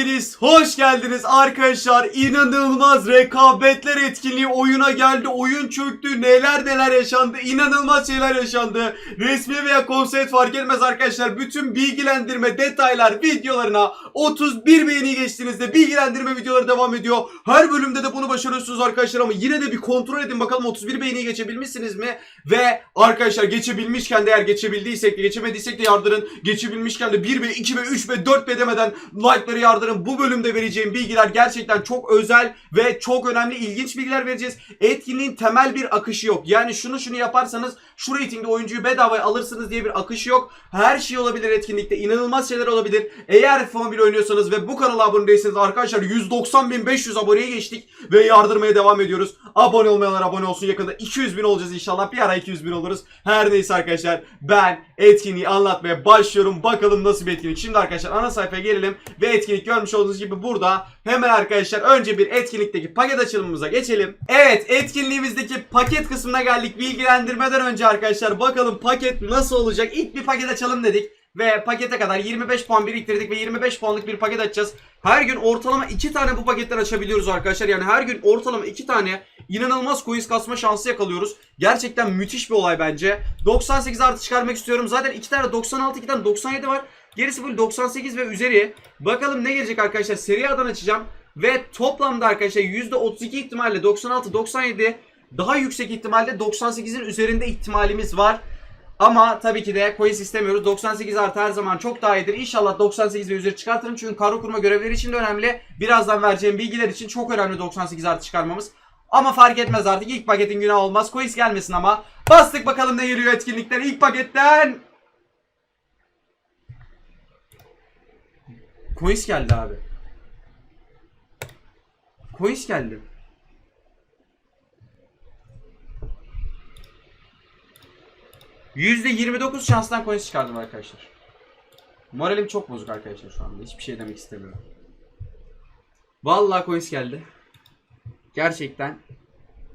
Hepiniz hoş geldiniz arkadaşlar. İnanılmaz rekabetler etkinliği oyuna geldi. Oyun çöktü. Neler neler yaşandı. İnanılmaz şeyler yaşandı. Resmi veya konsept fark etmez arkadaşlar. Bütün bilgilendirme detaylar videolarına 31 beğeni geçtiğinizde bilgilendirme videoları devam ediyor. Her bölümde de bunu başarıyorsunuz arkadaşlar ama yine de bir kontrol edin bakalım 31 beğeniyi geçebilmişsiniz mi? Ve arkadaşlar geçebilmişken de eğer geçebildiysek de geçemediysek de yardırın. Geçebilmişken de 1 ve 2 ve 3 ve 4 ve demeden like'ları yardırın. Bu bölümde vereceğim bilgiler gerçekten çok özel ve çok önemli ilginç bilgiler vereceğiz. Etkinliğin temel bir akışı yok. Yani şunu şunu yaparsanız şu reytingde oyuncuyu bedavaya alırsınız diye bir akışı yok. Her şey olabilir etkinlikte. İnanılmaz şeyler olabilir. Eğer F1 oynuyorsanız ve bu kanala abone değilseniz arkadaşlar 190.500 aboneye geçtik ve yardırmaya devam ediyoruz. Abone olmayanlar abone olsun. Yakında 200 bin olacağız inşallah. Bir ara 200 bin oluruz. Her neyse arkadaşlar ben etkinliği anlatmaya başlıyorum. Bakalım nasıl bir etkinlik. Şimdi arkadaşlar ana sayfaya gelelim ve etkinlik görmüş olduğunuz gibi burada hemen arkadaşlar önce bir etkinlikteki paket açılımımıza geçelim. Evet etkinliğimizdeki paket kısmına geldik. Bilgilendirmeden önce arkadaşlar bakalım paket nasıl olacak. İlk bir paket açalım dedik. Ve pakete kadar 25 puan biriktirdik ve 25 puanlık bir paket açacağız. Her gün ortalama 2 tane bu paketten açabiliyoruz arkadaşlar. Yani her gün ortalama 2 tane inanılmaz coins kasma şansı yakalıyoruz. Gerçekten müthiş bir olay bence. 98 artı çıkarmak istiyorum. Zaten 2 tane 96, 2 tane 97 var. Gerisi full 98 ve üzeri. Bakalım ne gelecek arkadaşlar. Seri A'dan açacağım. Ve toplamda arkadaşlar %32 ihtimalle 96, 97 daha yüksek ihtimalle 98'in üzerinde ihtimalimiz var. Ama tabii ki de coins istemiyoruz. 98 artı her zaman çok daha iyidir. İnşallah 98 ve üzeri çıkartırım. Çünkü karo kurma görevleri için de önemli. Birazdan vereceğim bilgiler için çok önemli 98 artı çıkarmamız. Ama fark etmez artık. İlk paketin günah olmaz. Coins gelmesin ama. Bastık bakalım ne geliyor etkinlikten. İlk paketten. Coins geldi abi. Coins geldi. %29 şanstan coins çıkardım arkadaşlar. Moralim çok bozuk arkadaşlar şu anda. Hiçbir şey demek istemiyorum. Vallahi coins geldi. Gerçekten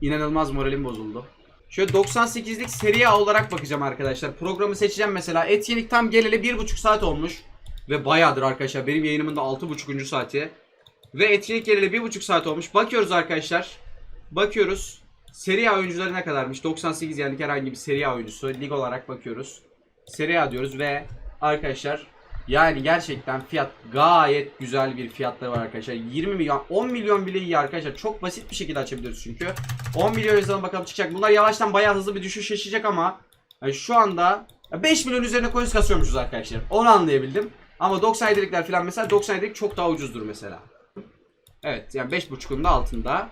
inanılmaz moralim bozuldu. Şöyle 98'lik seri A olarak bakacağım arkadaşlar. Programı seçeceğim mesela. Etkinlik tam geleli 1,5 saat olmuş. Ve bayağıdır arkadaşlar. Benim yayınımın da 6,5. saati. Ve etkinlik geleli 1,5 saat olmuş. Bakıyoruz arkadaşlar. Bakıyoruz. Seri A oyuncuları ne kadarmış? 98 yani herhangi bir Seri A oyuncusu. Lig olarak bakıyoruz. Seri A diyoruz ve arkadaşlar yani gerçekten fiyat gayet güzel bir fiyatları var arkadaşlar. 20 milyon, 10 milyon bile iyi arkadaşlar. Çok basit bir şekilde açabiliriz çünkü. 10 milyon yazalım bakalım çıkacak. Bunlar yavaştan bayağı hızlı bir düşüş yaşayacak ama yani şu anda 5 milyon üzerine coins kasıyormuşuz arkadaşlar. Onu anlayabildim. Ama 97'likler falan mesela 97'lik çok daha ucuzdur mesela. Evet yani 5.5'un da altında.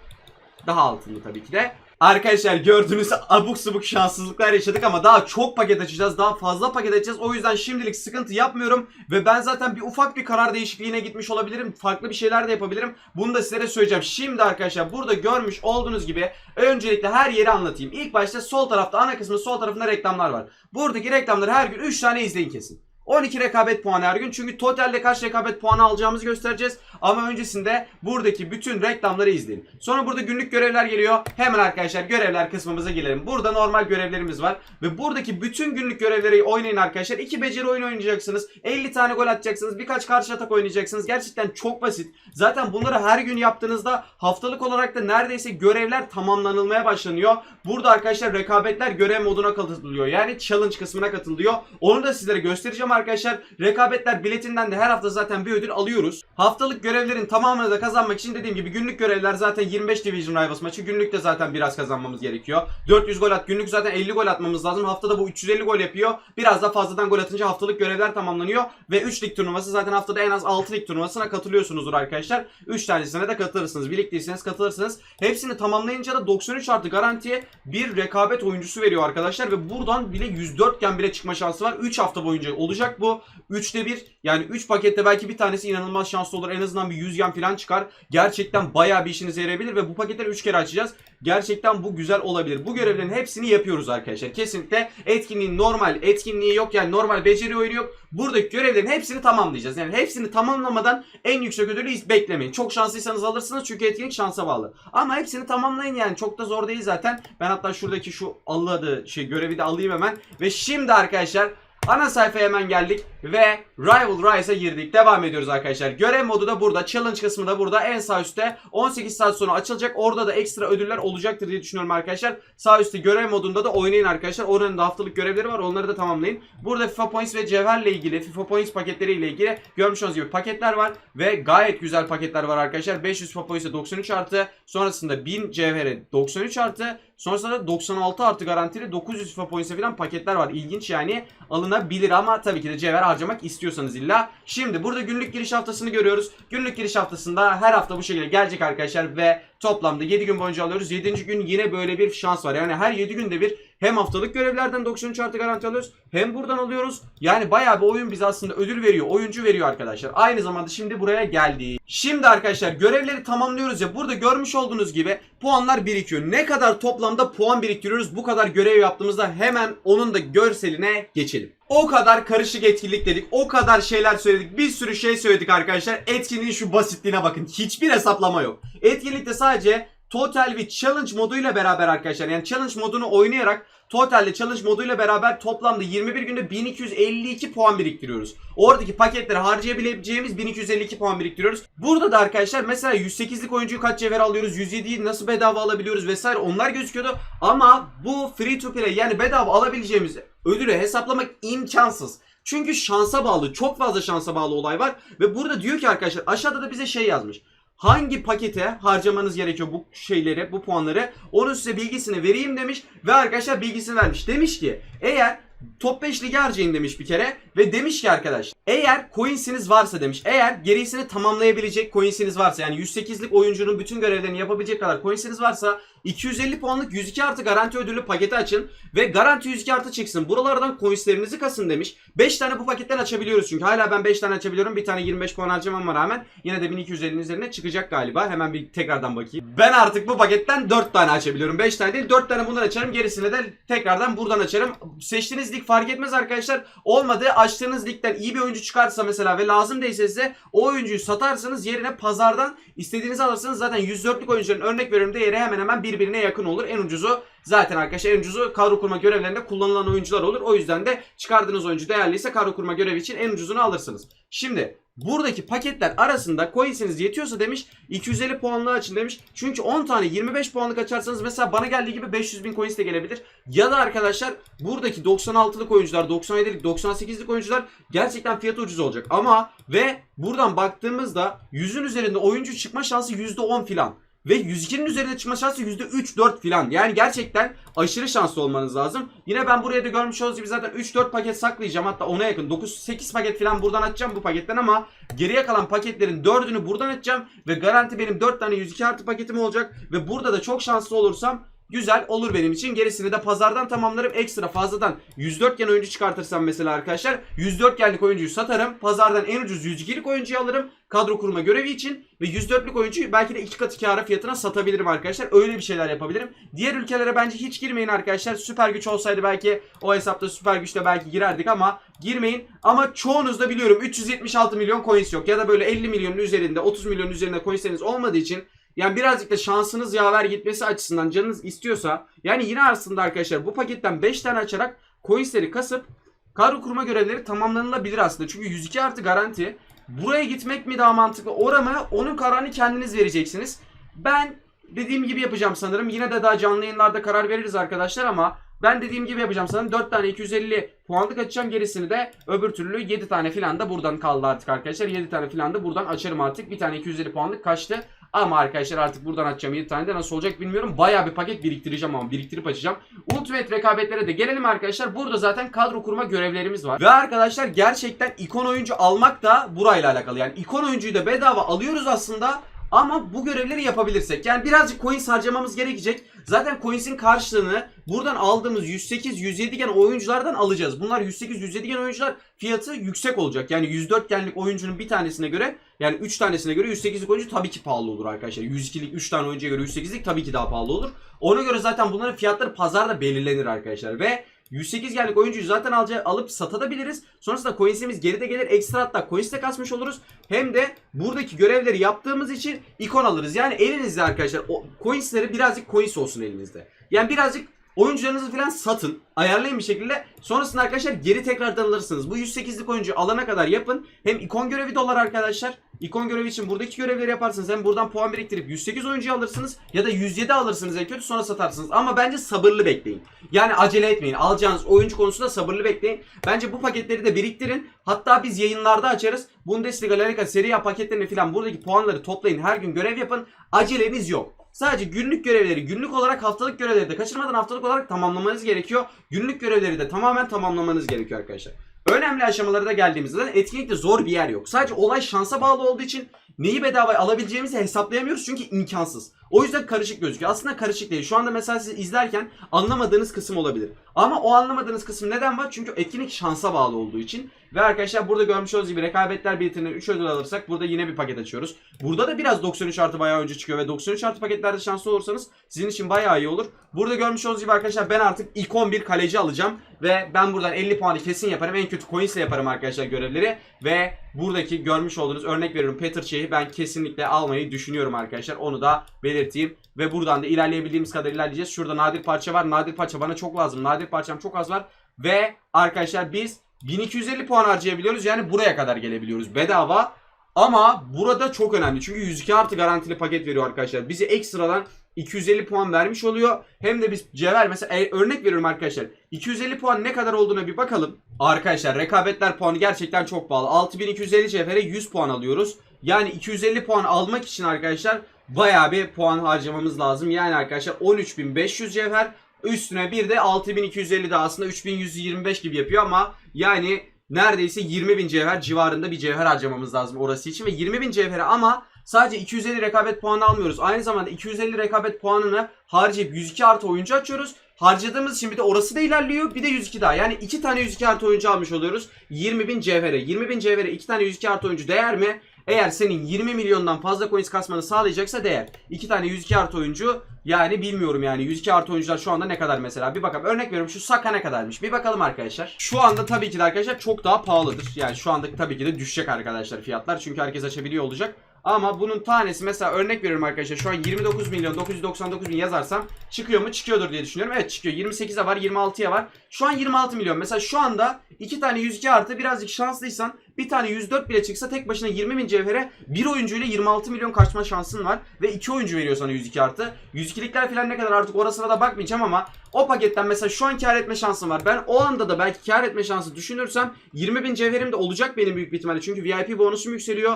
Daha altında tabii ki de. Arkadaşlar gördüğünüz abuk subuk şanssızlıklar yaşadık ama daha çok paket açacağız. Daha fazla paket açacağız. O yüzden şimdilik sıkıntı yapmıyorum. Ve ben zaten bir ufak bir karar değişikliğine gitmiş olabilirim. Farklı bir şeyler de yapabilirim. Bunu da sizlere söyleyeceğim. Şimdi arkadaşlar burada görmüş olduğunuz gibi öncelikle her yeri anlatayım. İlk başta sol tarafta ana kısmı sol tarafında reklamlar var. Buradaki reklamları her gün 3 tane izleyin kesin. 12 rekabet puanı her gün. Çünkü totalde kaç rekabet puanı alacağımızı göstereceğiz. Ama öncesinde buradaki bütün reklamları izleyin. Sonra burada günlük görevler geliyor. Hemen arkadaşlar görevler kısmımıza gelelim. Burada normal görevlerimiz var. Ve buradaki bütün günlük görevleri oynayın arkadaşlar. 2 beceri oyunu oynayacaksınız. 50 tane gol atacaksınız. Birkaç karşı atak oynayacaksınız. Gerçekten çok basit. Zaten bunları her gün yaptığınızda haftalık olarak da neredeyse görevler tamamlanılmaya başlanıyor. Burada arkadaşlar rekabetler görev moduna katılıyor. Yani challenge kısmına katılıyor. Onu da sizlere göstereceğim arkadaşlar. Rekabetler biletinden de her hafta zaten bir ödül alıyoruz. Haftalık görevlerin tamamını da kazanmak için dediğim gibi günlük görevler zaten 25 Division Rivals maçı. Günlük de zaten biraz kazanmamız gerekiyor. 400 gol at. Günlük zaten 50 gol atmamız lazım. Haftada bu 350 gol yapıyor. Biraz da fazladan gol atınca haftalık görevler tamamlanıyor. Ve 3 lig turnuvası zaten haftada en az 6 lig turnuvasına katılıyorsunuzdur arkadaşlar. 3 tanesine de katılırsınız. Birlikteyseniz katılırsınız. Hepsini tamamlayınca da 93 artı garantiye bir rekabet oyuncusu veriyor arkadaşlar. Ve buradan bile 104 gen bile çıkma şansı var. 3 hafta boyunca olacak bu. 3'te 1 yani 3 pakette belki bir tanesi inanılmaz şanslı olur. En azından bir 100 gen falan çıkar. Gerçekten bayağı bir işinize yarayabilir ve bu paketleri 3 kere açacağız. Gerçekten bu güzel olabilir. Bu görevlerin hepsini yapıyoruz arkadaşlar. Kesinlikle etkinliğin normal etkinliği yok yani normal beceri oyunu yok. Buradaki görevlerin hepsini tamamlayacağız. Yani hepsini tamamlamadan en yüksek ödülü hiç beklemeyin. Çok şanslıysanız alırsınız çünkü etkinlik şansa bağlı. Ama hepsini tamamlayın yani çok da zor değil zaten. Ben hatta şuradaki şu alladı şey görevi de alayım hemen. Ve şimdi arkadaşlar Ana sayfaya hemen geldik ve Rival Rise'a girdik. Devam ediyoruz arkadaşlar. Görev modu da burada. Challenge kısmı da burada. En sağ üstte 18 saat sonra açılacak. Orada da ekstra ödüller olacaktır diye düşünüyorum arkadaşlar. Sağ üstte görev modunda da oynayın arkadaşlar. Oranın da haftalık görevleri var. Onları da tamamlayın. Burada FIFA Points ve Cevher'le ilgili, FIFA Points paketleriyle ilgili görmüş olduğunuz gibi paketler var. Ve gayet güzel paketler var arkadaşlar. 500 FIFA Points'e 93 artı. Sonrasında 1000 Cevher'e 93 artı. Sonrasında 96 artı garantili 900 FIFA Points'e falan paketler var. İlginç yani alınabilir ama tabii ki de cevher harcamak istiyorsanız illa. Şimdi burada günlük giriş haftasını görüyoruz. Günlük giriş haftasında her hafta bu şekilde gelecek arkadaşlar ve toplamda 7 gün boyunca alıyoruz. 7. gün yine böyle bir şans var. Yani her 7 günde bir hem haftalık görevlerden 93 artı garanti alıyoruz hem buradan alıyoruz. Yani bayağı bir oyun bize aslında ödül veriyor. Oyuncu veriyor arkadaşlar. Aynı zamanda şimdi buraya geldi. Şimdi arkadaşlar görevleri tamamlıyoruz ya. Burada görmüş olduğunuz gibi puanlar birikiyor. Ne kadar toplamda puan biriktiriyoruz bu kadar görev yaptığımızda hemen onun da görseline geçelim. O kadar karışık etkinlik dedik. O kadar şeyler söyledik. Bir sürü şey söyledik arkadaşlar. Etkinliğin şu basitliğine bakın. Hiçbir hesaplama yok. Etkinlikte sadece Total ve Challenge moduyla beraber arkadaşlar yani Challenge modunu oynayarak Total'de Challenge moduyla beraber toplamda 21 günde 1252 puan biriktiriyoruz. Oradaki paketleri harcayabileceğimiz 1252 puan biriktiriyoruz. Burada da arkadaşlar mesela 108'lik oyuncuyu kaç cevher alıyoruz, 107'yi nasıl bedava alabiliyoruz vesaire onlar gözüküyordu. Ama bu free to play yani bedava alabileceğimiz ödülü hesaplamak imkansız. Çünkü şansa bağlı, çok fazla şansa bağlı olay var. Ve burada diyor ki arkadaşlar aşağıda da bize şey yazmış. Hangi pakete harcamanız gerekiyor bu şeyleri, bu puanları? Onun size bilgisini vereyim demiş ve arkadaşlar bilgisini vermiş. Demiş ki eğer top 5 ligi harcayın demiş bir kere ve demiş ki arkadaş eğer coinsiniz varsa demiş eğer gerisini tamamlayabilecek coinsiniz varsa yani 108'lik oyuncunun bütün görevlerini yapabilecek kadar coinsiniz varsa 250 puanlık 102 artı garanti ödüllü paketi açın ve garanti 102 artı çıksın. Buralardan coinslerinizi kasın demiş. 5 tane bu paketten açabiliyoruz çünkü hala ben 5 tane açabiliyorum. Bir tane 25 puan harcamama rağmen yine de 1250'nin üzerine çıkacak galiba. Hemen bir tekrardan bakayım. Ben artık bu paketten 4 tane açabiliyorum. 5 tane değil 4 tane bundan açarım. Gerisini de tekrardan buradan açarım. Seçtiğiniz lig fark etmez arkadaşlar. Olmadı açtığınız ligden iyi bir oyuncu çıkarsa mesela ve lazım değilse size o oyuncuyu satarsanız yerine pazardan istediğinizi alırsınız. Zaten 104'lük oyuncuların örnek veriyorum değeri hemen hemen birbirine yakın olur. En ucuzu zaten arkadaşlar en ucuzu kadro kurma görevlerinde kullanılan oyuncular olur. O yüzden de çıkardığınız oyuncu değerliyse kadro kurma görevi için en ucuzunu alırsınız. Şimdi buradaki paketler arasında coinsiniz yetiyorsa demiş 250 puanlı açın demiş. Çünkü 10 tane 25 puanlık açarsanız mesela bana geldiği gibi 500 bin coins de gelebilir. Ya da arkadaşlar buradaki 96'lık oyuncular 97'lik 98'lik oyuncular gerçekten fiyatı ucuz olacak. Ama ve buradan baktığımızda 100'ün üzerinde oyuncu çıkma şansı %10 filan. Ve 102'nin üzerine çıkma şansı %3-4 filan. Yani gerçekten aşırı şanslı olmanız lazım. Yine ben buraya da görmüş olduğunuz gibi zaten 3-4 paket saklayacağım. Hatta ona yakın 9-8 paket filan buradan açacağım bu paketten ama geriye kalan paketlerin 4'ünü buradan açacağım. Ve garanti benim 4 tane 102 artı paketim olacak. Ve burada da çok şanslı olursam güzel olur benim için. Gerisini de pazardan tamamlarım. Ekstra fazladan 104 gen oyuncu çıkartırsam mesela arkadaşlar 104 genlik oyuncuyu satarım. Pazardan en ucuz 102'lik oyuncuyu alırım. Kadro kurma görevi için ve 104'lük oyuncuyu belki de iki katı kâra fiyatına satabilirim arkadaşlar. Öyle bir şeyler yapabilirim. Diğer ülkelere bence hiç girmeyin arkadaşlar. Süper güç olsaydı belki o hesapta süper güçle belki girerdik ama girmeyin. Ama çoğunuz da biliyorum 376 milyon coins yok. Ya da böyle 50 milyonun üzerinde 30 milyonun üzerinde coinsleriniz olmadığı için yani birazcık da şansınız yaver gitmesi açısından canınız istiyorsa yani yine aslında arkadaşlar bu paketten 5 tane açarak coinsleri kasıp kadro kurma görevleri tamamlanılabilir aslında. Çünkü 102 artı garanti. Buraya gitmek mi daha mantıklı? Orama onun kararını kendiniz vereceksiniz. Ben dediğim gibi yapacağım sanırım. Yine de daha canlı yayınlarda karar veririz arkadaşlar ama ben dediğim gibi yapacağım sanırım. 4 tane 250 puanlık açacağım. Gerisini de öbür türlü 7 tane filan da buradan kaldı artık arkadaşlar. 7 tane filan da buradan açarım artık. Bir tane 250 puanlık kaçtı. Ama arkadaşlar artık buradan açacağım 7 tane de nasıl olacak bilmiyorum. Baya bir paket biriktireceğim ama biriktirip açacağım. Ultimate rekabetlere de gelelim arkadaşlar. Burada zaten kadro kurma görevlerimiz var. Ve arkadaşlar gerçekten ikon oyuncu almak da burayla alakalı. Yani ikon oyuncuyu da bedava alıyoruz aslında. Ama bu görevleri yapabilirsek yani birazcık coins harcamamız gerekecek. Zaten coins'in karşılığını buradan aldığımız 108 107 gen oyunculardan alacağız. Bunlar 108 107 gen oyuncular fiyatı yüksek olacak. Yani 104 genlik oyuncunun bir tanesine göre yani 3 tanesine göre 108'lik oyuncu tabii ki pahalı olur arkadaşlar. 102'lik 3 tane oyuncuya göre 108'lik tabii ki daha pahalı olur. Ona göre zaten bunların fiyatları pazarda belirlenir arkadaşlar ve 108 genlik oyuncuyu zaten alca- alıp satabiliriz. Sonrasında coins'imiz geride gelir. Ekstra hatta coins de kasmış oluruz. Hem de buradaki görevleri yaptığımız için ikon alırız. Yani elinizde arkadaşlar o coinsleri birazcık coins olsun elinizde. Yani birazcık Oyuncularınızı falan satın. Ayarlayın bir şekilde. Sonrasında arkadaşlar geri tekrardan alırsınız. Bu 108'lik oyuncu alana kadar yapın. Hem ikon görevi dolar arkadaşlar. İkon görevi için buradaki görevleri yaparsınız. Hem buradan puan biriktirip 108 oyuncuyu alırsınız. Ya da 107 alırsınız en kötü sonra satarsınız. Ama bence sabırlı bekleyin. Yani acele etmeyin. Alacağınız oyuncu konusunda sabırlı bekleyin. Bence bu paketleri de biriktirin. Hatta biz yayınlarda açarız. Bundesliga, La Liga, Serie A paketlerini falan buradaki puanları toplayın. Her gün görev yapın. Aceleniz yok. Sadece günlük görevleri, günlük olarak haftalık görevleri de kaçırmadan haftalık olarak tamamlamanız gerekiyor. Günlük görevleri de tamamen tamamlamanız gerekiyor arkadaşlar. Önemli aşamalara da geldiğimizde etkinlikte zor bir yer yok. Sadece olay şansa bağlı olduğu için neyi bedavaya alabileceğimizi hesaplayamıyoruz çünkü imkansız. O yüzden karışık gözüküyor. Aslında karışık değil. Şu anda mesela siz izlerken anlamadığınız kısım olabilir. Ama o anlamadığınız kısım neden var? Çünkü etkinlik şansa bağlı olduğu için. Ve arkadaşlar burada görmüş olduğunuz gibi rekabetler biletini 3 ödül alırsak burada yine bir paket açıyoruz. Burada da biraz 93 artı bayağı önce çıkıyor ve 93 artı paketlerde şanslı olursanız sizin için bayağı iyi olur. Burada görmüş olduğunuz gibi arkadaşlar ben artık ilk 11 kaleci alacağım. Ve ben buradan 50 puanı kesin yaparım. En kötü coins ile yaparım arkadaşlar görevleri. Ve buradaki görmüş olduğunuz örnek veriyorum Peter Çey'i ben kesinlikle almayı düşünüyorum arkadaşlar. Onu da belirteyim. Ve buradan da ilerleyebildiğimiz kadar ilerleyeceğiz. Şurada nadir parça var. Nadir parça bana çok lazım. Nadir parçam çok az var. Ve arkadaşlar biz 1250 puan harcayabiliyoruz. Yani buraya kadar gelebiliyoruz bedava. Ama burada çok önemli. Çünkü 102 artı garantili paket veriyor arkadaşlar. Bize ekstradan 250 puan vermiş oluyor. Hem de biz cevher mesela e, örnek veriyorum arkadaşlar. 250 puan ne kadar olduğuna bir bakalım. Arkadaşlar rekabetler puanı gerçekten çok pahalı. 6250 cevhere 100 puan alıyoruz. Yani 250 puan almak için arkadaşlar bayağı bir puan harcamamız lazım. Yani arkadaşlar 13500 cevher üstüne bir de 6250 de aslında 3125 gibi yapıyor ama yani neredeyse 20.000 cevher civarında bir cevher harcamamız lazım orası için ve 20.000 cevhere ama sadece 250 rekabet puanı almıyoruz. Aynı zamanda 250 rekabet puanını harcayıp 102 artı oyuncu açıyoruz. Harcadığımız için bir de orası da ilerliyor bir de 102 daha. Yani 2 tane 102 artı oyuncu almış oluyoruz. 20.000 cevhere. 20.000 cevhere 2 tane 102 artı oyuncu değer mi? Eğer senin 20 milyondan fazla coins kasmanı sağlayacaksa değer. 2 tane 102 artı oyuncu yani bilmiyorum yani 102 artı oyuncular şu anda ne kadar mesela. Bir bakalım örnek veriyorum şu Saka ne kadarmış. Bir bakalım arkadaşlar. Şu anda tabii ki de arkadaşlar çok daha pahalıdır. Yani şu anda tabii ki de düşecek arkadaşlar fiyatlar. Çünkü herkes açabiliyor olacak. Ama bunun tanesi mesela örnek veriyorum arkadaşlar şu an 29 milyon 999 bin yazarsam çıkıyor mu? Çıkıyordur diye düşünüyorum. Evet çıkıyor. 28'e var 26'ya var. Şu an 26 milyon. Mesela şu anda 2 tane 102 artı birazcık şanslıysan bir tane 104 bile çıksa tek başına 20 bin cevhere bir oyuncuyla 26 milyon kaçma şansın var. Ve 2 oyuncu veriyor sana 102 artı. 102'likler falan ne kadar artık orasına da bakmayacağım ama o paketten mesela şu an kar etme şansım var. Ben o anda da belki kar etme şansı düşünürsem 20 bin cevherim de olacak benim büyük bir ihtimalle. Çünkü VIP bonusum yükseliyor.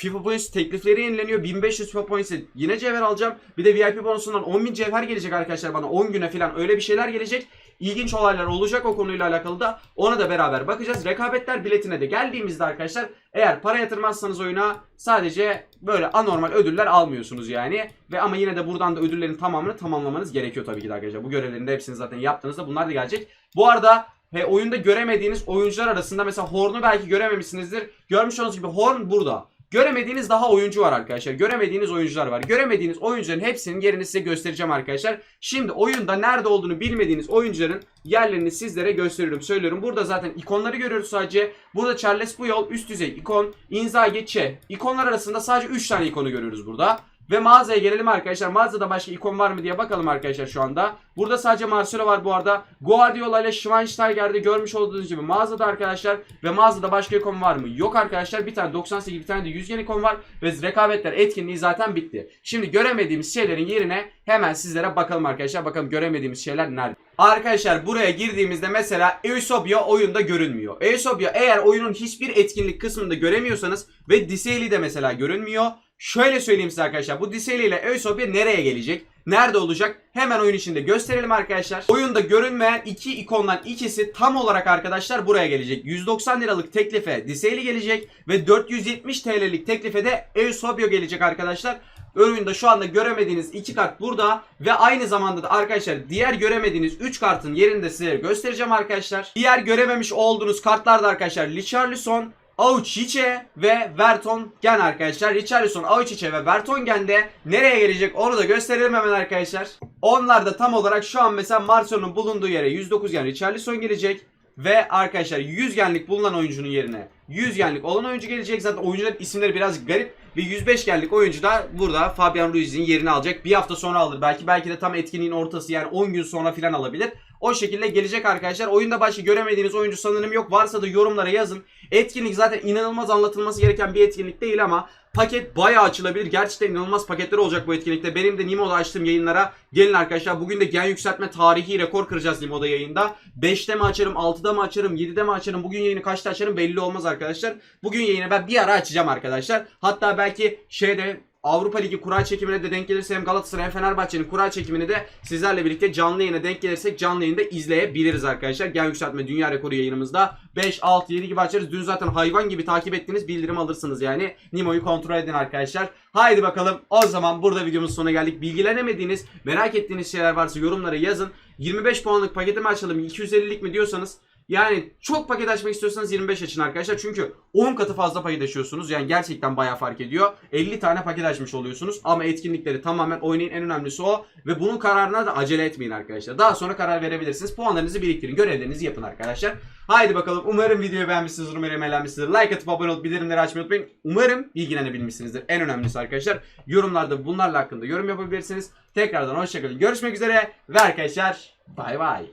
FIFA Points teklifleri yenileniyor. 1500 FIFA Points'e yine cevher alacağım. Bir de VIP bonusundan 10.000 cevher gelecek arkadaşlar bana 10 güne falan öyle bir şeyler gelecek. İlginç olaylar olacak o konuyla alakalı da ona da beraber bakacağız. Rekabetler biletine de geldiğimizde arkadaşlar eğer para yatırmazsanız oyuna sadece böyle anormal ödüller almıyorsunuz yani. Ve ama yine de buradan da ödüllerin tamamını tamamlamanız gerekiyor tabii ki de arkadaşlar. Bu görevlerin de hepsini zaten yaptığınızda bunlar da gelecek. Bu arada He, oyunda göremediğiniz oyuncular arasında mesela Horn'u belki görememişsinizdir. Görmüş olduğunuz gibi Horn burada. Göremediğiniz daha oyuncu var arkadaşlar. Göremediğiniz oyuncular var. Göremediğiniz oyuncuların hepsinin yerini size göstereceğim arkadaşlar. Şimdi oyunda nerede olduğunu bilmediğiniz oyuncuların yerlerini sizlere gösteriyorum. Söylüyorum. Burada zaten ikonları görüyoruz sadece. Burada Charles Puyol üst düzey ikon. Inzaghi, Che. İkonlar arasında sadece 3 tane ikonu görüyoruz burada. Ve mağazaya gelelim arkadaşlar. Mağazada başka ikon var mı diye bakalım arkadaşlar şu anda. Burada sadece Marcelo var bu arada. Guardiola ile Schweinsteiger'de görmüş olduğunuz gibi mağazada arkadaşlar. Ve mağazada başka ikon var mı? Yok arkadaşlar. Bir tane 98 bir tane de 100 ikon var. Ve rekabetler etkinliği zaten bitti. Şimdi göremediğimiz şeylerin yerine hemen sizlere bakalım arkadaşlar. Bakalım göremediğimiz şeyler nerede? Arkadaşlar buraya girdiğimizde mesela Eusebio oyunda görünmüyor. Eusebio eğer oyunun hiçbir etkinlik kısmında göremiyorsanız ve Diseli de mesela görünmüyor. Şöyle söyleyeyim size arkadaşlar. Bu Diseli ile Eusebio nereye gelecek? Nerede olacak? Hemen oyun içinde gösterelim arkadaşlar. Oyunda görünmeyen iki ikondan ikisi tam olarak arkadaşlar buraya gelecek. 190 liralık teklife Diseli gelecek ve 470 TL'lik teklife de Eusebio gelecek arkadaşlar. Oyunda şu anda göremediğiniz iki kart burada ve aynı zamanda da arkadaşlar diğer göremediğiniz 3 kartın yerini de size göstereceğim arkadaşlar. Diğer görememiş olduğunuz kartlar da arkadaşlar Richarlison, Auchiche ve Vertonghen arkadaşlar. Richarlison, Auchiche ve Vertonghen nereye gelecek onu da gösterelim hemen arkadaşlar. Onlar da tam olarak şu an mesela Marcelo'nun bulunduğu yere 109 gen Richarlison gelecek. Ve arkadaşlar 100 genlik bulunan oyuncunun yerine 100 genlik olan oyuncu gelecek. Zaten oyuncuların isimleri biraz garip. Ve 105 geldik oyuncu da burada Fabian Ruiz'in yerini alacak. Bir hafta sonra alır. Belki belki de tam etkinliğin ortası yani 10 gün sonra falan alabilir. O şekilde gelecek arkadaşlar. Oyunda başka göremediğiniz oyuncu sanırım yok. Varsa da yorumlara yazın. Etkinlik zaten inanılmaz anlatılması gereken bir etkinlik değil ama paket bayağı açılabilir. Gerçekten inanılmaz paketler olacak bu etkinlikte. Benim de Nimo'da açtığım yayınlara gelin arkadaşlar. Bugün de gen yükseltme tarihi rekor kıracağız Nimo'da yayında. 5'te mi açarım, 6'da mı açarım, 7'de mi açarım? Bugün yayını kaçta açarım belli olmaz arkadaşlar. Bugün yayını ben bir ara açacağım arkadaşlar. Hatta belki şeyde Avrupa Ligi kura çekimine de denk gelirse hem Galatasaray hem Fenerbahçe'nin kura çekimini de sizlerle birlikte canlı yayına denk gelirsek canlı yayında izleyebiliriz arkadaşlar. Gen yükseltme dünya rekoru yayınımızda 5, 6, 7 gibi açarız. Dün zaten hayvan gibi takip ettiniz bildirim alırsınız yani. Nimo'yu kontrol edin arkadaşlar. Haydi bakalım o zaman burada videomuzun sonuna geldik. Bilgilenemediğiniz, merak ettiğiniz şeyler varsa yorumlara yazın. 25 puanlık paketi mi açalım 250'lik mi diyorsanız yani çok paket açmak istiyorsanız 25 açın arkadaşlar. Çünkü 10 katı fazla paket açıyorsunuz. Yani gerçekten bayağı fark ediyor. 50 tane paket açmış oluyorsunuz. Ama etkinlikleri tamamen oynayın. En önemlisi o. Ve bunun kararına da acele etmeyin arkadaşlar. Daha sonra karar verebilirsiniz. Puanlarınızı biriktirin. Görevlerinizi yapın arkadaşlar. Haydi bakalım. Umarım videoyu beğenmişsinizdir. Umarım eğlenmişsinizdir. Like atıp abone olup bildirimleri açmayı unutmayın. Umarım bilgilenebilmişsinizdir. En önemlisi arkadaşlar. Yorumlarda bunlarla hakkında yorum yapabilirsiniz. Tekrardan hoşçakalın. Görüşmek üzere. Ve arkadaşlar bay bay.